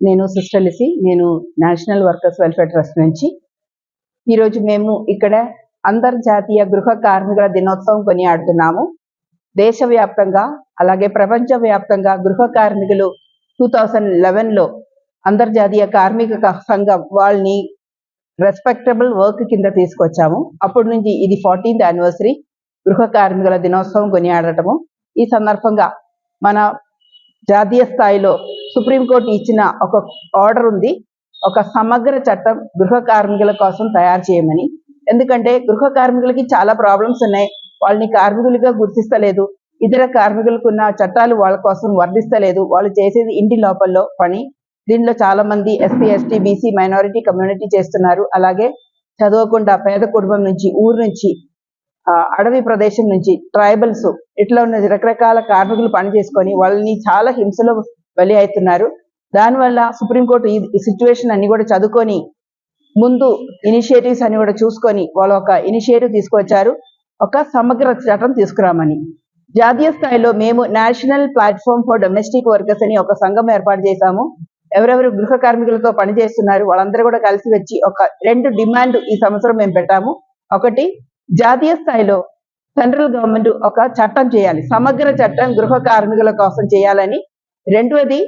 నేను సిస్టర్ లిసి నేను national workers welfare trust నుంచి. ఈరోజు మేము ఇక్కడ అంతర్జాతీయ గృహ కార్మికుల దినోత్సవం కొనియాడుతున్నాము. దేశవ్యాప్తంగా అలాగే ప్రపంచవ్యాప్తంగా గృహ కార్మికులు టూ థౌజండ్ లెవెన్లో అంతర్జాతీయ కార్మిక సంఘం వాళ్ళని రెస్పెక్టబుల్ వర్క్ కింద తీసుకొచ్చాము. అప్పటి నుంచి ఇది ఫార్టీన్త్ యానివర్సరీ గృహ కార్మికుల దినోత్సవం కొనియాడటము. ఈ సందర్భంగా మన జాతీయ స్థాయిలో సుప్రీంకోర్టు ఇచ్చిన ఒక ఆర్డర్ ఉంది. ఒక సమగ్ర చట్టం గృహ కార్మికుల కోసం తయారు చేయమని. ఎందుకంటే గృహ కార్మికులకి చాలా ప్రాబ్లమ్స్ ఉన్నాయి. వాళ్ళని కార్మికులుగా గుర్తిస్తలేదు. ఇతర కార్మికులకు ఉన్న చట్టాలు వాళ్ళ కోసం వర్ధిస్తలేదు వాళ్ళు చేసేది ఇంటి లోపల్లో పని. దీనిలో చాలా మంది SC ST BC minority community చేస్తున్నారు. అలాగే చదవకుండా పేద కుటుంబం నుంచి ఊరు నుంచి అడవి ప్రదేశం నుంచి ట్రైబల్స్ ఇట్లా ఉన్న రకరకాల కార్మికులు పని చేసుకొని వాళ్ళని చాలా హింసలో బలి అవుతున్నారు దానివల్ల సుప్రీంకోర్టు ఈ సిచ్యువేషన్ అన్ని కూడా చదువుకొని ముందు ఇనిషియేటివ్స్ అని కూడా చూసుకొని వాళ్ళు ఒక ఇనిషియేటివ్ తీసుకొచ్చారు. ఒక సమగ్ర చట్టం తీసుకురామని. జాతీయ స్థాయిలో మేము national platform for domestic workers అని ఒక సంఘం ఏర్పాటు చేశాము. ఎవరెవరు గృహ కార్మికులతో పనిచేస్తున్నారు వాళ్ళందరూ కూడా కలిసి వచ్చి ఒక రెండు డిమాండ్ ఈ సంవత్సరం మేము పెట్టాము. ఒకటి జాతీయ స్థాయిలో సెంట్రల్ గవర్నమెంట్ ఒక చట్టం చేయాలి. సమగ్ర చట్టం గృహ కార్మికుల కోసం చేయాలని రెండవది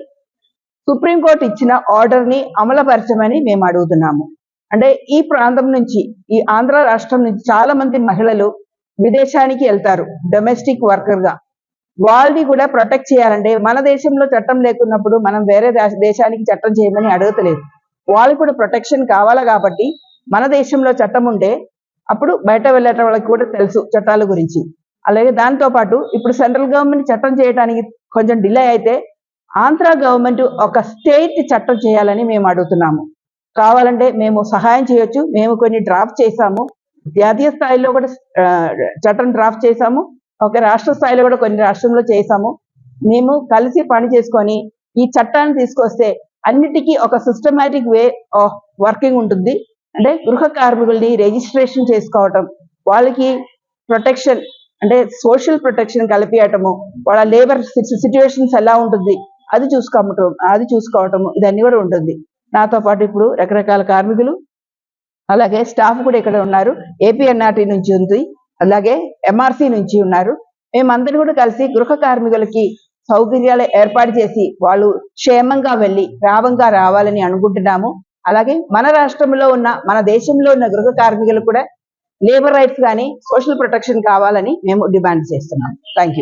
సుప్రీంకోర్టు ఇచ్చిన ఆర్డర్ని అమలుపరచమని మేము అడుగుతున్నాము. అంటే ఈ ప్రాంతం నుంచి ఈ ఆంధ్ర రాష్ట్రం నుంచి చాలా మంది మహిళలు విదేశానికి వెళ్తారు డొమెస్టిక్ వర్కర్గా వాళ్ళని కూడా ప్రొటెక్ట్ చేయాలంటే మన దేశంలో చట్టం లేకున్నప్పుడు మనం వేరే దేశానికి చట్టం చేయమని అడగతలేదు. వాళ్ళకి కూడా ప్రొటెక్షన్ కావాలి కాబట్టి మన దేశంలో చట్టం ఉంటే అప్పుడు బయట వెళ్ళటం వాళ్ళకి కూడా తెలుసు చట్టాల గురించి. అలాగే దాంతో పాటు ఇప్పుడు సెంట్రల్ గవర్నమెంట్ చట్టం చేయడానికి కొంచెం డిలే అయితే ఆంధ్ర గవర్నమెంట్ ఒక స్టేట్ చట్టం చేయాలని మేము అడుగుతున్నాము. కావాలంటే మేము సహాయం చేయొచ్చు. మేము కొన్ని డ్రాఫ్ట్ చేశాము. జాతీయ స్థాయిలో కూడా చట్టం డ్రాఫ్ట్ చేశాము. ఒక రాష్ట్ర స్థాయిలో కూడా కొన్ని రాష్ట్రంలో చేశాము. మేము కలిసి పని చేసుకొని ఈ చట్టాన్ని తీసుకొస్తే అన్నిటికీ ఒక సిస్టమేటిక్ వే ఆఫ్ వర్కింగ్ ఉంటుంది. అంటే గృహ కార్మికుల్ని రిజిస్ట్రేషన్ చేసుకోవటం వాళ్ళకి ప్రొటెక్షన్ అంటే సోషల్ ప్రొటెక్షన్ కలిపియటము వాళ్ళ లేబర్ సిచ్యువేషన్స్ ఎలా ఉంటుంది అది చూసుకోవటం అది చూసుకోవటము ఇదన్నీ కూడా ఉంటుంది. నాతో పాటు ఇప్పుడు రకరకాల కార్మికులు అలాగే స్టాఫ్ కూడా ఇక్కడ ఉన్నారు. ఏపీఎన్ఆర్టీ నుంచి ఉంది అలాగే ఎంఆర్సీ నుంచి ఉన్నారు. మేమందరం కూడా కలిసి గృహ కార్మికులకి సౌకర్యాలు ఏర్పాటు చేసి వాళ్ళు క్షేమంగా వెళ్ళి లాభంగా రావాలని అనుకుంటున్నాము. అలాగే మన రాష్ట్రంలో ఉన్న మన దేశంలో ఉన్న గృహ కార్మికులు కూడా లేబర్ రైట్స్ కానీ సోషల్ ప్రొటెక్షన్ కావాలని మేము డిమాండ్ చేస్తున్నాం థ్యాంక్